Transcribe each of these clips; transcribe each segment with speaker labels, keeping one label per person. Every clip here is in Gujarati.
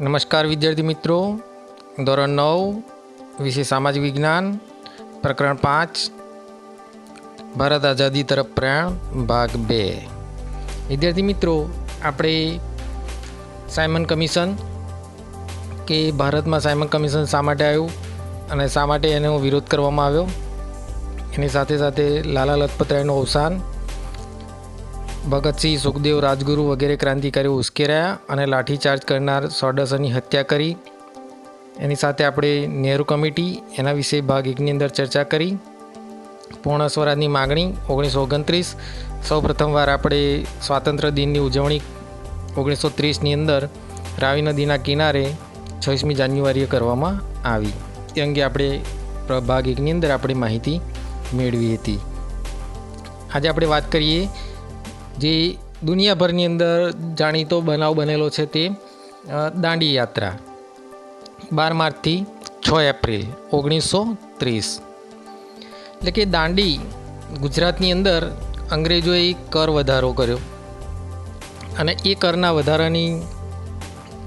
Speaker 1: નમસ્કાર વિદ્યાર્થી મિત્રો. ધોરણ નવ વિશે સામાજિક વિજ્ઞાન, પ્રકરણ પાંચ, ભારત આઝાદી તરફ પ્રયાણ ભાગ બે. વિદ્યાર્થી મિત્રો, આપણે સાયમન કમિશન કે ભારતમાં સાયમન કમિશન શા માટે આવ્યું અને શા માટે એનો વિરોધ કરવામાં આવ્યો? એની સાથે સાથે લાલા લજપતરાયનું અવસાન ભગતસિંહ સુખદેવ, રાજગુરુ વગેરે ક્રાંતિકારીઓ ઉશ્કેરાયા અને લાઠીચાર્જ કરનાર સોડસની હત્યા કરી. એની સાથે આપણે નેહરુ કમિટી એના વિશે ભાગ એકની અંદર ચર્ચા કરી. પૂર્ણ સ્વરાજની માગણી ઓગણીસો ઓગણત્રીસ. સૌ પ્રથમવાર આપણે સ્વાતંત્ર્ય દિનની ઉજવણી ઓગણીસો ત્રીસની અંદર રાવી નદીના કિનારે છવ્વીસમી જાન્યુઆરીએ કરવામાં આવી. એ અંગે આપણે ભાગ એકની અંદર આપણે માહિતી મેળવી હતી. આજે આપણે વાત કરીએ જે દુનિયાભરની અંદર જાણીતો બનાવ બનેલો છે તે દાંડી યાત્રા. બાર માર્ચથી છ એપ્રિલ, ઓગણીસો ત્રીસ. એટલે કે દાંડી ગુજરાતની અંદર અંગ્રેજોએ કર વધારો કર્યો. અને એ કરના વધારાની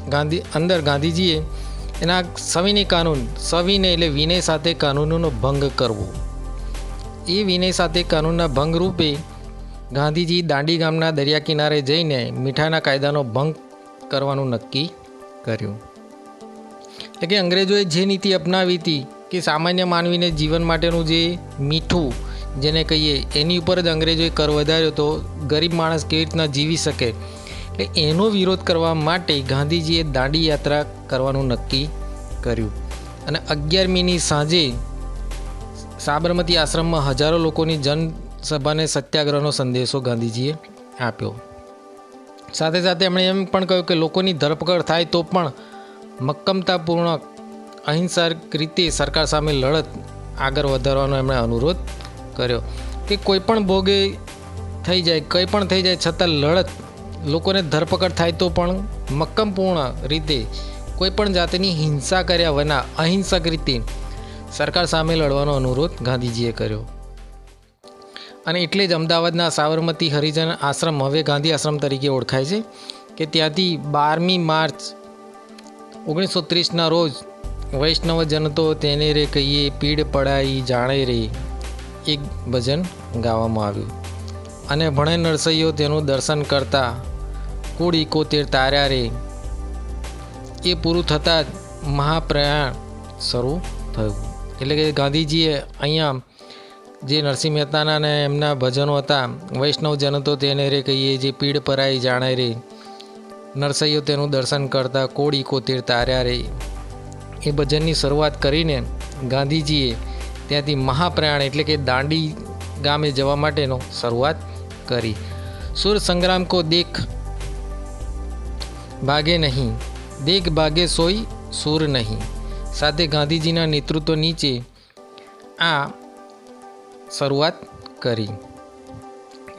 Speaker 1: ગાંધી, અંદર ગાંધીજીએ એના સવિનય કાનૂન, સવિનય એટલે વિનય સાથે કાનૂનોનો ભંગ કરવો. એ વિનય સાથે કાનૂનના ભંગ રૂપે ગાંધીજી દાંડી ગામના દરિયા કિનારે જઈને મીઠાના કાયદાનો ભંગ કરવાનું નક્કી કર્યું. એટલે કે અંગ્રેજોએ જે નીતિ અપનાવી હતી કે સામાન્ય માનવીને જીવન માટેનું જે મીઠું જેને કહીએ, એની ઉપર જ અંગ્રેજોએ કર વધાર્યો તો ગરીબ માણસ કેવી રીતના જીવી શકે? એટલે એનો વિરોધ કરવા માટે ગાંધીજીએ દાંડી યાત્રા કરવાનું નક્કી કર્યું. અને અગિયારમીની સાંજે સાબરમતી આશ્રમમાં હજારો લોકોની જનસભાને સત્યાગ્રહનો સંદેશો ગાંધીજીએ આપ્યો. સાથે સાથે એમણે એમ પણ કહ્યું કે લોકોની ધરપકડ થાય તો પણ મક્કમતાપૂર્ણક અહિંસક રીતે સરકાર સામે લડત આગળ વધારવાનો એમણે અનુરોધ કર્યો કે કોઈ પણ ભોગે થઈ જાય, કંઈ પણ થઈ જાય છતાં લડત લોકોને ધરપકડ થાય તો પણ મક્કમપૂર્ણ રીતે કોઈ પણ જાતની હિંસા કર્યા વિના અહિંસક રીતે સરકાર સામે લડવાનો અનુરોધ ગાંધીજીએ કર્યો. અને એટલે જ અમદાવાદના સાબરમતી હરિજન આશ્રમ, હવે ગાંધી આશ્રમ તરીકે ઓળખાય છે, કે ત્યાંથી બારમી માર્ચ ઓગણીસો ત્રીસના રોજ વૈષ્ણવ જનતો તેને રે કહીએ, પીડ પડાઈ જાણે રે, એક ભજન ગાવામાં આવ્યું. અને ભણે નરસૈયો તેનું દર્શન કરતા કુળ ઇકોતેર તાર્યા રે. એ પૂરું થતાં જ મહાપ્રયાણ શરૂ થયું. એટલે કે ગાંધીજીએ અહીંયા જે નરસિંહ મહેતાના ને એમના ભજનો હતા, વૈષ્ણવ જનતો તેને રે કહીએ જે પીડ પરાઈ જાણે રે. નરસૈયો તેનું દર્શન કરતા કોળી કોતેર તાર્યા રે. એ ભજનની શરૂઆત કરીને ગાંધીજીએ ત્યાંથી મહાપ્રયાણ એટલે કે દાંડી ગામે જવા માટેનો શરૂઆત કરી. સુર સંગ્રામ કો દેખ ભાગે નહીં, દેખ ભાગે સોઈ સુર નહીં. સાથે ગાંધીજીના નેતૃત્વ નીચે આ શરૂઆત કરી.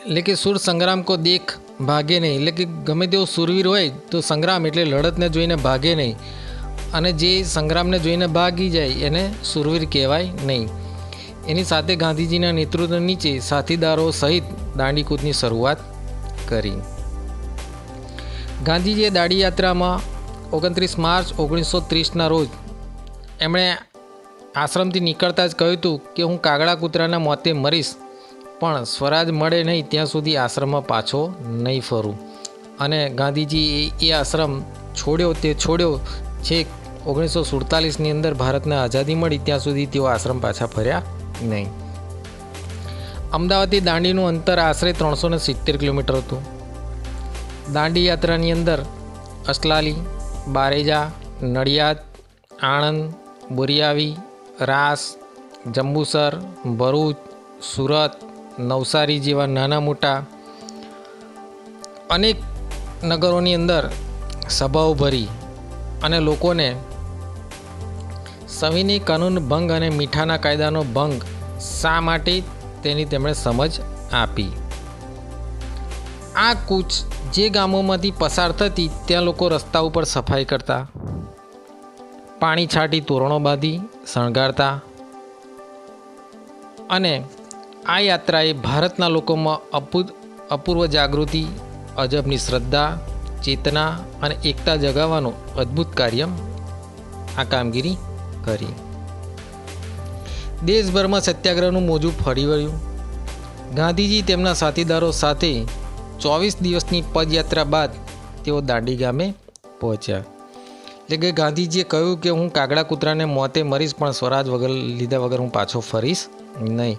Speaker 1: એટલે કે સુર સંગ્રામ કો દેખ ભાગે નહીં. એટલે કે ગમે તેવો સુરવીર હોય તો સંગ્રામ એટલે લડતને જોઈને ભાગે નહીં. અને જે સંગ્રામને જોઈને ભાગી જાય એને સુરવીર કહેવાય નહીં. એની સાથે ગાંધીજીના નેતૃત્વ નીચે સાથીદારો સહિત દાંડીકૂદની શરૂઆત કરી. ગાંધીજીએ દાંડીયાત્રામાં ઓગણત્રીસ માર્ચ ઓગણીસો ત્રીસના રોજ એમણે આશ્રમથી નીકળતા જ કહ્યું હતું કે હું કાગડા કૂતરાના મોતે મરીશ. પણ સ્વરાજ મળે નહીં ત્યાં સુધી આશ્રમમાં પાછો નહીં ફરું. અને ગાંધીજી એ- આશ્રમ છોડ્યો તે છોડ્યો છેક ઓગણીસો સુડતાલીસની અંદર ભારતને આઝાદી મળી ત્યાં સુધી તેઓ આશ્રમ પાછા ફર્યા નહીં. અમદાવાદથી દાંડીનું અંતર આશરે ત્રણસો ને સિત્તેર કિલોમીટર હતું. દાંડી યાત્રાની અંદર અસલાલી, બારેજા, નડિયાદ, આણંદ બોરિયાવી રાસ, જંબુસર, ભરૂચ, સુરત, નવસારી જેવા નાના મોટા અનેક નગરોની અંદર સભાઓ ભરી અને લોકોને સવિની કાનૂન ભંગ અને મીઠાના કાયદાનો ભંગ શા માટે તેની તેમણે સમજ આપી? આ કૂચ જે ગામોમાંથી પસાર થતી, ત્યાં લોકો રસ્તા ઉપર સફાઈ કરતા પાણી છાંટી તોરણો બાંધી, શણગારતા અને આ યાત્રાએ ભારતના લોકોમાં અપૂ અપૂર્વ જાગૃતિ, અજબની શ્રદ્ધા, ચેતના અને એકતા જગાવવાનું અદ્ભુત કાર્ય આ કામગીરી કરી. દેશભરમાં સત્યાગ્રહનું મોજું ફરી વળ્યું. ગાંધીજી તેમના સાથીદારો સાથે ચોવીસ દિવસની પદયાત્રા બાદ તેઓ દાંડી ગામે પહોંચ્યા. એટલે કે ગાંધીજીએ કહ્યું કે હું કાગડા કૂતરાને મોતે મરીશ, પણ સ્વરાજ વગર લીધા વગર હું પાછો ફરીશ નહીં.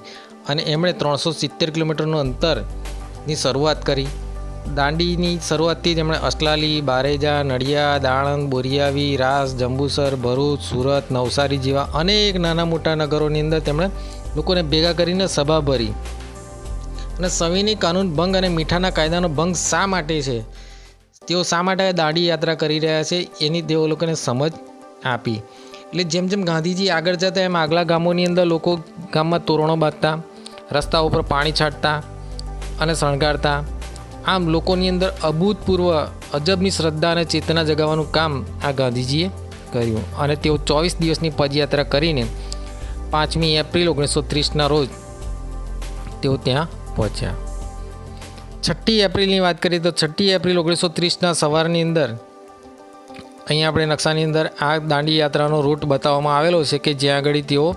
Speaker 1: અને એમણે ત્રણસો સિત્તેર કિલોમીટરનું અંતરની શરૂઆત કરી. દાંડીની શરૂઆતથી જ એમણે અસલાલી, બારેજા, નડિયાદ આણંદ બોરિયાવી, રાસ, જંબુસર, ભરૂચ, સુરત, નવસારી જેવા અનેક નાના મોટા નગરોની અંદર તેમણે લોકોને ભેગા કરીને સભા ભરી. અને સવિની કાનૂન ભંગ અને મીઠાના કાયદાનો ભંગ શા માટે છે? તેઓ શા માટે દાંડી યાત્રા કરી રહ્યા છે એની તેઓ લોકોને સમજ આપી. એટલે જેમ જેમ ગાંધીજી આગળ જતા, એમ આગલા ગામોની અંદર લોકો ગામમાં તોરણો બાંધતા, રસ્તા ઉપર પાણી છાંટતા અને શણગારતા. આમ લોકોની અંદર અભૂતપૂર્વ, અજબની શ્રદ્ધા અને ચેતના જગાવવાનું કામ આ ગાંધીજીએ કર્યું અને તેઓ ચોવીસ દિવસની પદયાત્રા કરીને પાંચમી એપ્રિલ ઓગણીસો ત્રીસના રોજ તેઓ ત્યાં પહોંચ્યા. છઠ્ઠી એપ્રિલની વાત કરીએ તો છઠ્ઠી એપ્રિલ ઓગણીસો ત્રીસના સવારની અંદર અહીંયા આપણે નકશાની અંદર આ દાંડી યાત્રાનો રૂટ બતાવવામાં આવેલો છે કે જ્યાં આગળ તેઓ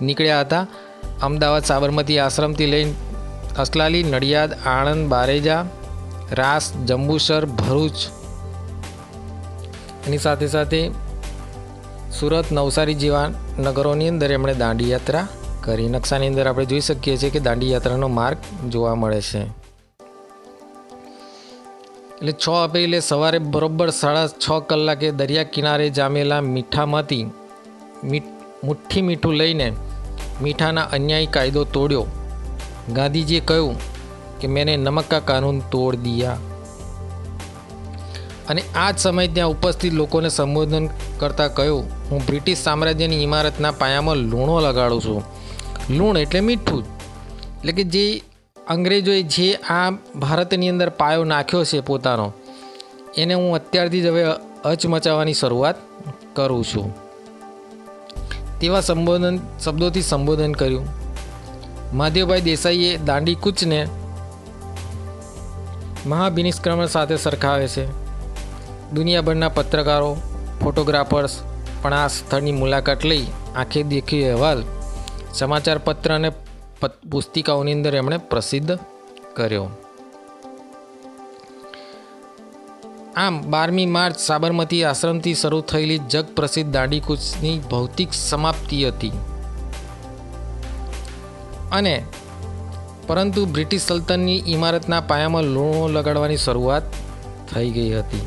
Speaker 1: નીકળ્યા હતા. અમદાવાદ સાબરમતી આશ્રમથી લઈને અસલાલી, નડિયાદ, આણંદ, બારેજા, રાસ, જંબુસર, ભરૂચ. એની સાથે સાથે સુરત, નવસારી જેવા નગરોની અંદર એમણે દાંડી યાત્રા કરી. નકશાની અંદર આપણે જોઈ શકીએ છીએ કે દાંડી યાત્રાનો માર્ગ જોવા મળે છે. એટલે છ એપ્રિલે સવારે બરોબર સાડા છ કલાકે દરિયા કિનારે જામેલા મીઠામાંથી મીઠ, મુઠ્ઠી મીઠું લઈને મીઠાના અન્યાયી કાયદો તોડ્યો. ગાંધીજીએ કહ્યું કે મેને નમક કા કાનૂન તોડ દિયા. અને આ જ સમયે ત્યાં ઉપસ્થિત લોકોને સંબોધન કરતાં કહ્યું, હું બ્રિટિશ સામ્રાજ્યની ઇમારતના પાયામાં લૂણો લગાડું છું. લૂણ એટલે મીઠું એટલે કે જે અંગ્રેજોએ જે આ ભારતની અંદર પાયો નાખ્યો છે પોતાનો, એને હું અત્યારથી જ હવે હચમચાવવાની શરૂઆત કરું છું. તેવા સંબોધન, શબ્દોથી સંબોધન કર્યું. મહાદેવભાઈ દેસાઈએ દાંડી કૂચને મહાભિનિષ્ક્રમણ સાથે સરખાવે છે. દુનિયાભરના પત્રકારો, ફોટોગ્રાફર્સ પણ આ સ્થળની મુલાકાત લઈ આંખે દેખી અહેવાલ સમાચાર પત્ર અને પુસ્તિકાઓની અંદર એમણે પ્રસિદ્ધ કર્યો. આમ, બારમી માર્ચ સાબરમતી આશ્રમથી શરૂ થયેલી જગ પ્રસિદ્ધ દાંડીકૂચની ભૌતિક સમાપ્તિ હતી. અને પરંતુ બ્રિટિશ સલ્તનની ઇમારતના પાયામાં લૂણો લગાડવાની શરૂઆત થઈ ગઈ હતી.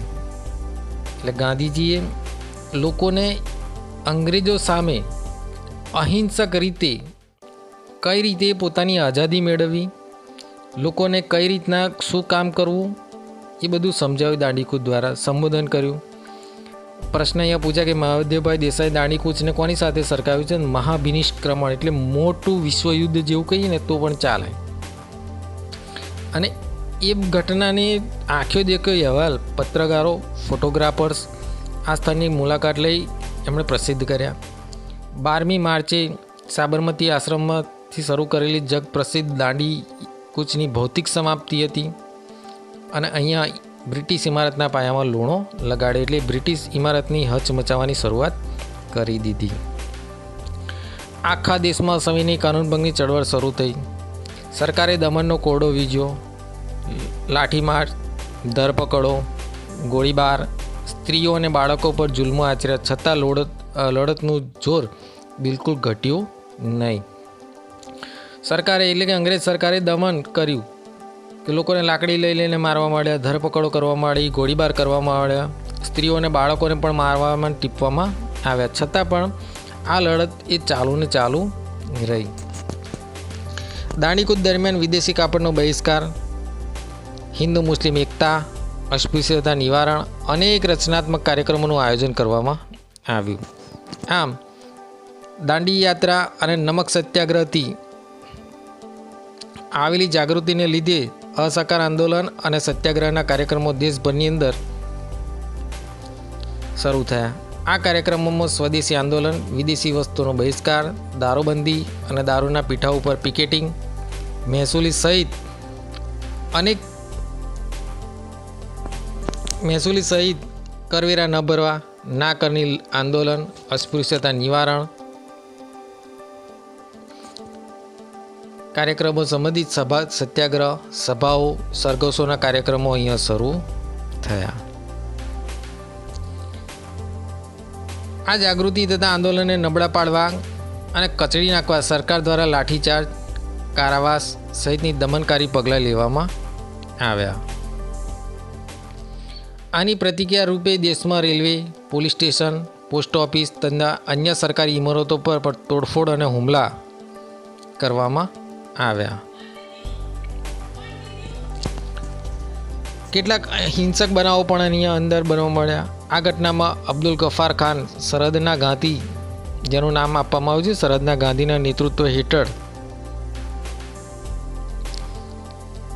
Speaker 1: એટલે ગાંધીજીએ લોકોને અંગ્રેજો સામે અહિંસક રીતે કઈ રીતે પોતાની આઝાદી મેળવવી? લોકોને કઈ રીતના શું કામ કરવું? એ બધું સમજાવ્યું દાંડીકૂચ દ્વારા, સંબોધન કર્યું. પ્રશ્ન અહીંયા પૂછ્યા કે મહાદેવભાઈ દેસાઈ દાંડીકૂચને કોની સાથે સરખાવ્યું છે? મહાભિનિષ્ક્રમણ, એટલે મોટું વિશ્વયુદ્ધ જેવું કહીએ ને તો પણ ચાલે. અને એ ઘટનાને આંખ્યો દેખ્યો અહેવાલ, પત્રકારો, ફોટોગ્રાફર્સ, આ સ્થળની મુલાકાત લઈ એમણે પ્રસિદ્ધ કર્યા. બારમી માર્ચે સાબરમતી આશ્રમમાંથી શરૂ કરેલી જગ પ્રસિદ્ધ દાંડી કૂચની ભૌતિક સમાપ્તિ હતી અને અહીંયા બ્રિટિશ ઇમારતના પાયામાં લૂણો લગાડે એટલે બ્રિટિશ ઇમારતની હચમચાવવાની શરૂઆત કરી દીધી. આખા દેશમાં સમયની કાનૂનભંગની ચળવળ શરૂ થઈ. સરકારે દમનનો કોરડો વીજ્યો, લાઠીમાર, ધરપકડો, ગોળીબાર, સ્ત્રીઓ અને બાળકો પર જુલ્મો આચર્યા છતાં લોડત લડતનું જોર બિલકુલ ઘટ્યું નહીં. સરકારે, એટલે કે અંગ્રેજ સરકારે દમન કર્યું કે લોકોને લાકડી લઈ લઈને મારવા માંડ્યા, ધરપકડો કરવા માંડી, ગોળીબાર કરવામાં આવ્યા સ્ત્રીઓને બાળકોને પણ મારવામાં ટીપવામાં આવ્યા. છતાં પણ આ લડત એ ચાલુ ને ચાલુ રહી. દાંડીકૂદ દરમિયાન વિદેશી કાપડનો બહિષ્કાર, હિન્દુ મુસ્લિમ એકતા, અસ્પૃશ્યતા નિવારણ અનેક રચનાત્મક કાર્યક્રમોનું આયોજન કરવામાં આવ્યું. આમ, દાંડી યાત્રા અને નમક સત્યાગ્રહથી આવેલી જાગૃતિને લીધે અસહકાર આંદોલન અને સત્યાગ્રહના કાર્યક્રમો દેશભરની અંદર શરૂ થયા. આ કાર્યક્રમોમાં સ્વદેશી આંદોલન, વિદેશી વસ્તુનો બહિષ્કાર, દારૂબંધી અને દારૂના પીઠા ઉપર પિકેટિંગ, મહેસૂલી સહિત અનેક મહેસૂલી સહિત કરવેરા ન ભરવા, ના કરની આંદોલન, અસ્પૃશ્યતા નિવારણ કાર્યક્રમો સંબંધિત સભા, સત્યાગ્રહ, સભાઓ, સરઘસોના કાર્યક્રમો અહીંયા શરૂ થયા. આ જાગૃતિ તથા આંદોલનને નબળા પાડવા અને કચડી નાખવા સરકાર દ્વારા લાઠીચાર્જ, કારાવાસ સહિતની દમનકારી પગલાં લેવામાં આવ્યા. આની પ્રતિક્રિયા રૂપે દેશમાં railway, police station, post office તથા અન્ય સરકારી ઇમારતો પર તોડફોડ અને હુમલા કરવામાં આવ્યા. કેટલાક હિંસક બનાવો પણ અહીંયા અંદર બનવા મળ્યા. આ ઘટનામાં અબ્દુલ ગફાર ખાન સરહદના ગાંધી, જેનું નામ આપવામાં આવ્યું છે, સરહદના ગાંધીના નેતૃત્વ હેઠળ.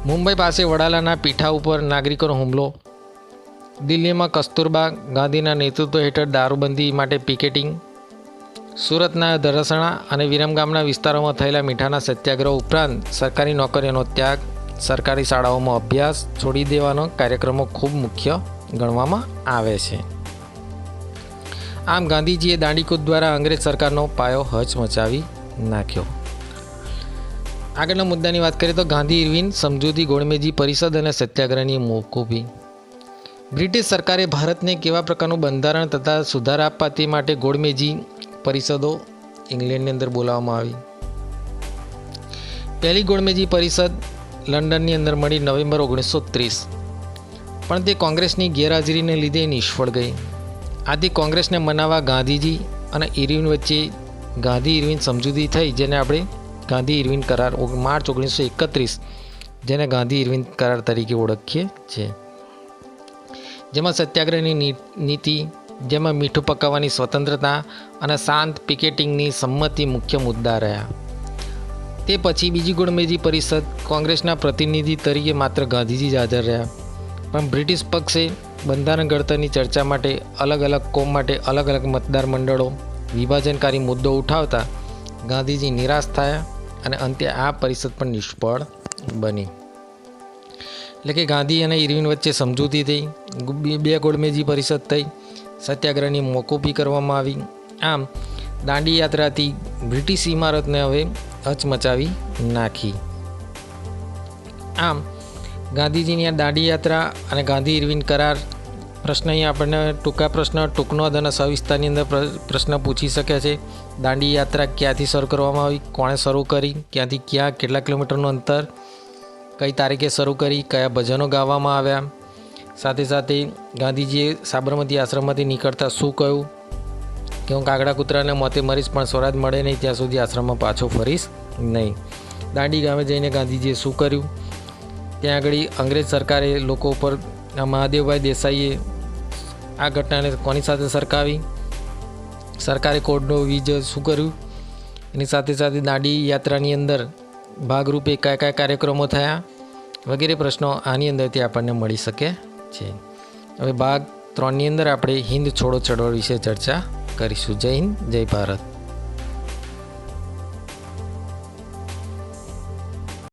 Speaker 1: મુંબઈ પાસે વડાલાના પીઠા ઉપર નાગરિકોનો હુમલો. દિલ્હીમાં કસ્તુરબા ગાંધીના નેતૃત્વ હેઠળ દારૂબંધી માટે પિકેટિંગ. સુરતના ધરસણા અને વિરમગામના વિસ્તારોમાં થયેલા મીઠાના સત્યાગ્રહ ઉપરાંત સરકારી નોકરીઓનો ત્યાગ, સરકારી શાળાઓમાં અભ્યાસ, છોડી દેવાનો કાર્યક્રમો ખૂબ મુખ્ય ગણવામાં આવે છે. આમ ગાંધીજીએ દાંડીકૂદ દ્વારા અંગ્રેજ સરકારનો પાયો હચ મચાવી નાખ્યો. આગળના મુદ્દાની વાત કરીએ તો ગાંધી ઇરવિન, સમજૂતી ગોળમેજી પરિષદ અને સત્યાગ્રહની મોકૂફી. બ્રિટિશ સરકારે ભારતને કેવા પ્રકારનું બંધારણ તથા સુધાર આપવા તે માટે ગોળમેજી પરિષદો ઇંગ્લેન્ડની અંદર બોલાવવામાં આવી. પહેલી ગોળમેજી પરિષદ લંડનની અંદર મળી નવેમ્બર ઓગણીસો ત્રીસ પણ તે કોંગ્રેસની ગેરહાજરીને લીધે નિષ્ફળ ગઈ. આથી કોંગ્રેસને મનાવવા ગાંધીજી અને ઇરવિન વચ્ચે ગાંધી ઇરવિન સમજૂતી થઈ, જેને આપણે ગાંધી ઇરવિન કરાર માર્ચ ઓગણીસો એકત્રીસ જેને ગાંધી ઇરવિન કરાર તરીકે ઓળખીએ છીએ. જેમાં સત્યાગ્રહની નીતિ જેમાં મીઠું પકાવવાની સ્વતંત્રતા અને શાંત પિકેટિંગની સંમતિ મુખ્ય મુદ્દા રહ્યા. તે પછી બીજી ગોળમેજી પરિષદ કોંગ્રેસના પ્રતિનિધિ તરીકે માત્ર ગાંધીજી જ હાજર રહ્યા. પણ બ્રિટિશ પક્ષે બંધારણ ઘડતરની ચર્ચા માટે અલગ અલગ કોમ માટે અલગ અલગ મતદાર મંડળો વિભાજનકારી મુદ્દો ઉઠાવતા ગાંધીજી નિરાશ થયા અને અંતે આ પરિષદ પણ નિષ્ફળ બની. એટલે કે ગાંધી અને ઇરવિન વચ્ચે સમજૂતી થઈ, બે ગોળમેજી પરિષદ થઈ સત્યાગ્રહની મોકૂફી કરવામાં આવી. આમ, દાંડી યાત્રાથી બ્રિટિશ ઇમારતને હવે હચમચાવી નાખી. આમ, ગાંધીજીની આ દાંડી યાત્રા અને ગાંધી ઇરવિન કરાર પ્રશ્ન અહીંયા આપણને ટૂંકા પ્રશ્ન ટૂંકનો અને સવિસ્તારની અંદર પ્રશ્ન પૂછી શકે છે, દાંડી યાત્રા ક્યાંથી શરૂ કરવામાં આવી, કોણે શરૂ કરી, ક્યાંથી ક્યાં, કેટલા કિલોમીટરનું અંતર, કઈ તારીખે શરૂ કરી, કયા ભજનો ગાવામાં આવ્યા સાથે સાથે ગાંધીજીએ સાબરમતી આશ્રમમાંથી નીકળતા શું કહ્યું? કે હું કાગડા કૂતરાને મતે મરીશ, પણ સ્વરાજ મળે નહીં, ત્યાં સુધી આશ્રમમાં પાછો ફરીશ નહીં. દાંડી ગામે જઈને ગાંધીજીએ શું કર્યું? ત્યાં આગળ અંગ્રેજ સરકારે લોકો ઉપર, આ મહાદેવભાઈ દેસાઈએ આ ઘટનાને કોની સાથે સરકાવી? સરકારે કોડનો વીજ શું કર્યું? એની સાથે સાથે દાંડી યાત્રાની અંદર ભાગરૂપે કયા કયા કાર્યક્રમો થયા? વગેરે પ્રશ્નો આની અંદરથી આપણને મળી શકે. છે. હવે ભાગ ત્રણની અંદર આપણે હિન્દ છોડો ચળવળ વિશે ચર્ચા કરીશું. જય હિન્દ જય ભારત.